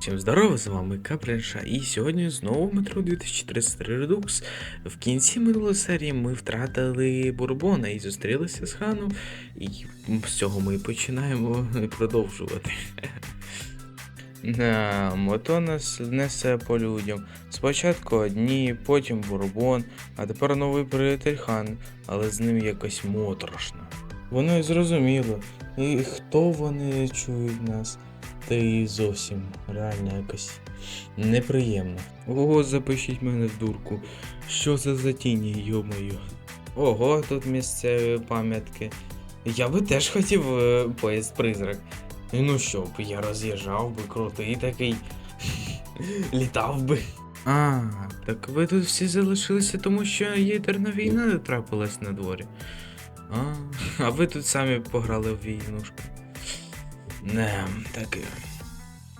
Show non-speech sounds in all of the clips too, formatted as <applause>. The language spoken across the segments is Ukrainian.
Всім здорово, з вами Капринша, і сьогодні знову метро 2033 Redux. В кінці минулої серії ми втратили Бурбона і зустрілися з Ханом, і з цього ми починаємо <laughs> продовжувати. <laughs> Мото нас несе по людям. Спочатку одні, потім Бурбон, а тепер новий приятель Хан, але з ним якось моторошно. Воно і зрозуміло. І хто вони чують нас? Та і зовсім реально якось неприємно. Ого, запишіть мене в дурку. Що це за тіні, йомою. Ого, тут місцеві пам'ятки. Я би теж хотів е, поїзд призрак. Ну що б, я роз'їжджав би, крутий такий. <laughs> Літав би. А, так ви тут всі залишилися, тому що ядерна війна трапилась на дворі. А, а ви тут самі пограли в війнушку. Не, таки.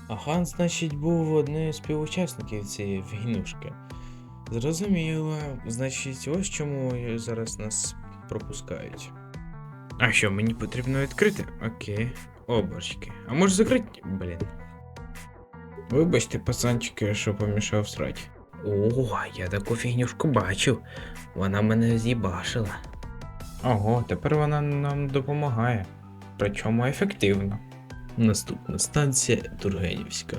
А хан, значить, був одним з співучасників цієї війнушки. Зрозуміло, значить, ось чому зараз нас пропускають. А що, мені потрібно відкрити? Окей. Оборчки. А може закрити? Блін. Вибачте, пацанчики, що помішав срати. О, я таку фігнюшку бачив. Вона мене з'їбашила. Ого, тепер вона нам допомагає. Причому ефективно. Наступна станція Тургенівська.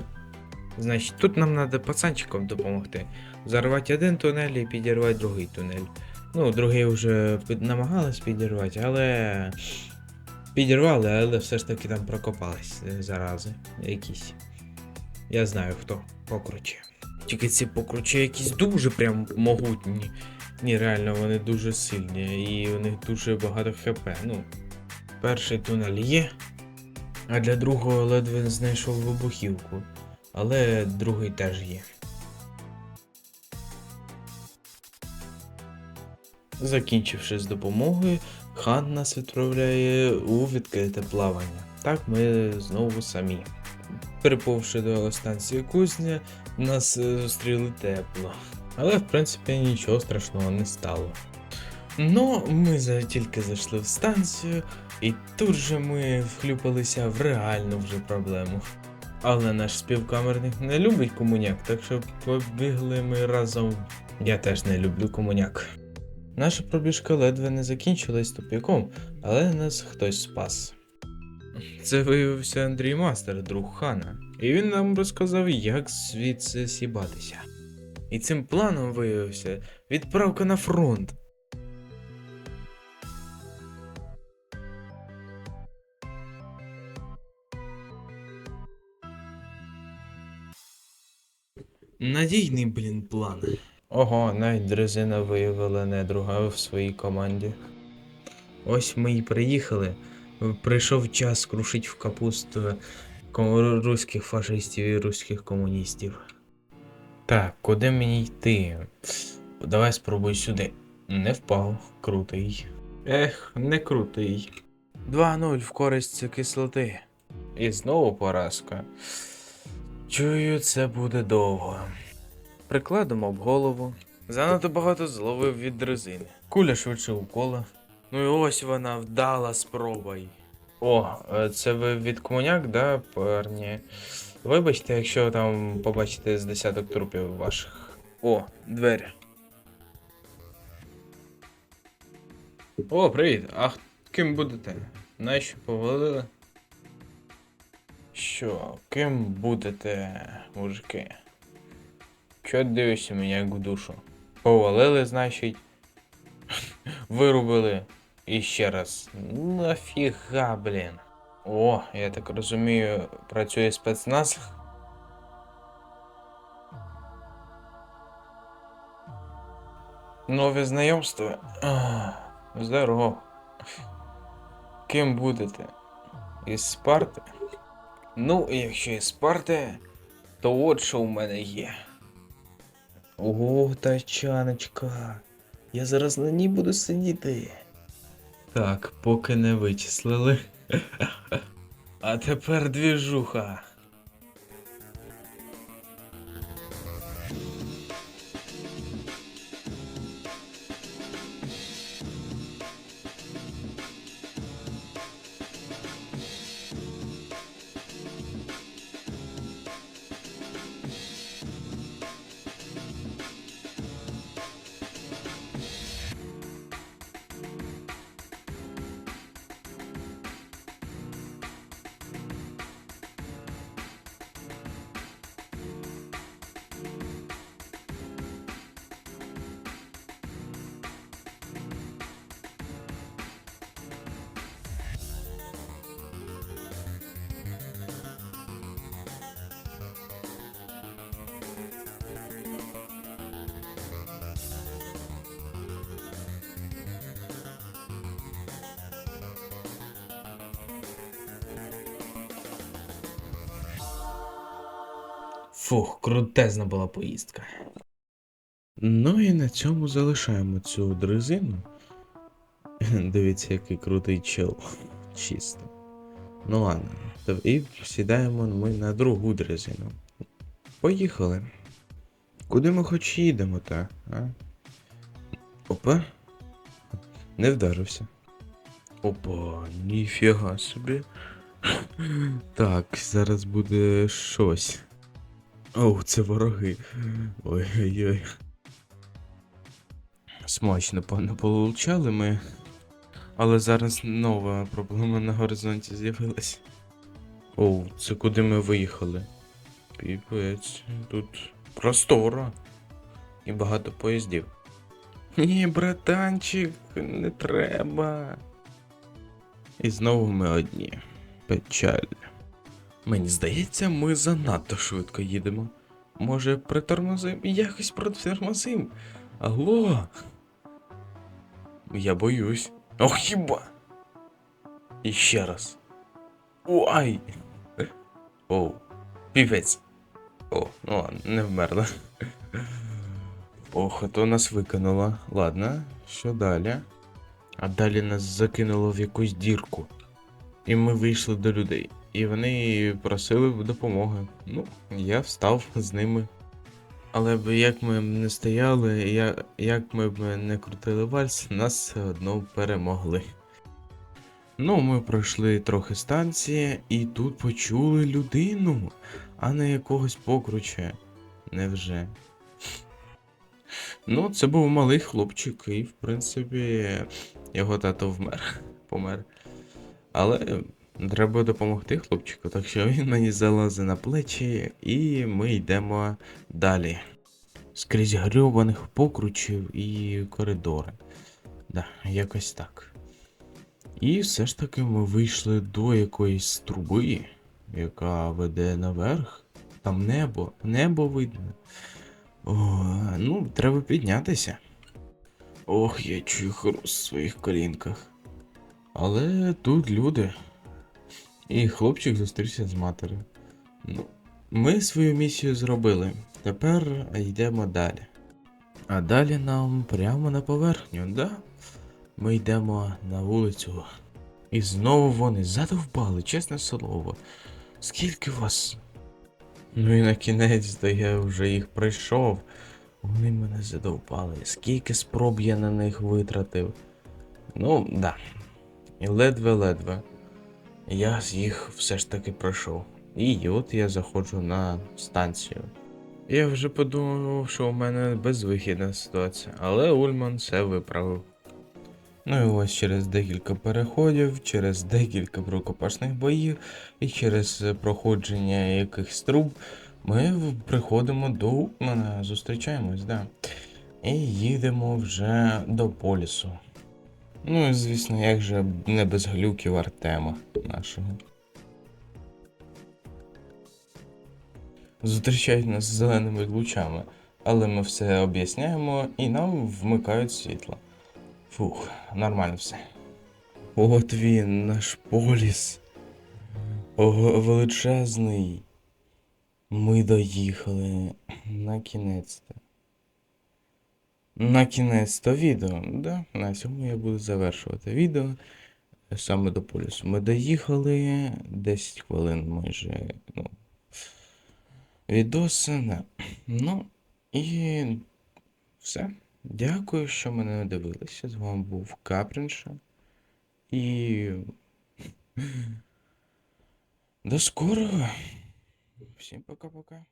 Значить, тут нам треба пацанчикам допомогти. Зарвати один тунель і підірвати другий тунель. Ну, другий вже намагались підірвати, але. Підірвали, але все ж таки там прокопались е, зарази якісь. Я знаю хто. Покруче. Тільки ці покруче якісь дуже прям могутні. Ні, реально, вони дуже сильні і у них дуже багато хп. Ну, перший тунель є, а для другого ледве знайшов вибухівку. Але другий теж є. Закінчивши з допомогою, хан нас відправляє у відкрите плавання. Так ми знову самі. Приповши до станції кузня, нас зустріли тепло. Але в принципі нічого страшного не стало. Ну, ми тільки зайшли в станцію, і тут же ми вхлюпалися в реальну вже проблему. Але наш співкамерник не любить комуняк, так що побігли ми разом. Я теж не люблю комуняк. Наша пробіжка ледве не закінчилась тупіком, але нас хтось спас. Це виявився Андрій Мастер, друг хана, і він нам розказав, як звідси сібатися. І цим планом виявився відправка на фронт. Надійний, блін, план. Ого, навіть дрезина виявила недруга в своїй команді. Ось ми і приїхали. Прийшов час крушить в капусту ко- руських фашистів і руських комуністів. Так, куди мені йти? Давай спробуй сюди. Не впав, крутий. Ех, не крутий. 2-0 в користь кислоти. І знову поразка. Чую, це буде довго. Прикладом об голову. Занадто багато зловив від дрезини. Куля швидше укола. Ну і ось вона вдала спроба. О, е, це ви від комуняк, да, парні? Вибачте, якщо там побачите з десяток трупів ваших. О, двері. О, привіт. А ким будете? Нащо повалили? Що, ким будете, мужики? Чо дивишся мені як в душу? Повалили, значить. <laughs> Вирубили. І ще раз. Нафіга, блін. О, я так розумію, працює спецназ. Нові знайомства. Ах, Здорово. Ким будете? Із Спарти? Ну, якщо і Спарти, то от що у мене є. Ого, тачаночка. Я зараз на ній буду сидіти. Так, поки не вичислили. А тепер двіжуха. Фух, крутезна була поїздка. Ну і на цьому залишаємо цю дрезину. <laughs> Дивіться, який крутий чел. Чисто. Ну ладно. І сідаємо ми на другу дрезину. Поїхали. Куди ми хоч їдемо, та? А? Опа. Не вдарився. Опа, ніфіга собі. <laughs> Так, зараз буде щось. Оу, це вороги. Ой-ой-ой. Смачно пане получали ми. Але зараз нова проблема на горизонті з'явилась. Оу, це куди ми виїхали? Піпець, тут простора. І багато поїздів. Ні, братанчик, не треба. І знову ми одні. Печаль. Мені здається, ми занадто швидко їдемо. Може, притормозим? Якось притормозим. Алло. Я боюсь. Ох, хіба. І ще раз. Ой. Оу. Півець. О, ну ладно, не вмерла. Ох, а то нас викинуло. Ладно, що далі? А далі нас закинуло в якусь дірку. І ми вийшли до людей. І вони просили допомоги. Ну, я встав з ними. Але б як ми б не стояли, я, як ми б не крутили вальс, нас все одно перемогли. Ну, ми пройшли трохи станції, і тут почули людину, а не якогось покруча. Невже? Ну, це був малий хлопчик, і, в принципі, його тато вмер. Помер. Але треба допомогти хлопчику, так що він мені залазить на плечі, і ми йдемо далі. Скрізь грьобаних покручів і коридори. Да, якось так. І все ж таки ми вийшли до якоїсь труби, яка веде наверх. Там небо, небо видно. О, ну, треба піднятися. Ох, я чую хруст в своїх колінках. Але тут люди. І хлопчик зустрівся з матір'ю. Ну, ми свою місію зробили. Тепер йдемо далі. А далі нам прямо на поверхню, да? Ми йдемо на вулицю. І знову вони задовбали, чесне слово. Скільки вас? Ну і на кінець, то я вже їх пройшов. Вони мене задовбали. Скільки спроб я на них витратив. Ну, да. І ледве-ледве. Я з їх все ж таки пройшов. І от я заходжу на станцію. Я вже подумав, що у мене безвихідна ситуація, але Ульман все виправив. Ну і ось через декілька переходів, через декілька рукопашних боїв і через проходження якихось труб ми приходимо до Ульмана, зустрічаємось, да. І їдемо вже до полісу. Ну і звісно, як же не без глюків Артема нашого. Зустрічають нас з зеленими лучами, але ми все об'ясняємо і нам вмикають світло. Фух, нормально все. От він, наш поліс. Ого, величезний. Ми доїхали. На кінець-то. На кінець-то відео. Да? На цьому я буду завершувати відео. Саме до полісу. Ми доїхали 10 хвилин майже. Ну, відоси. Ну, і все. Дякую, що мене дивилися. З вами був Капрінша. І. До скорого. Всім пока-пока.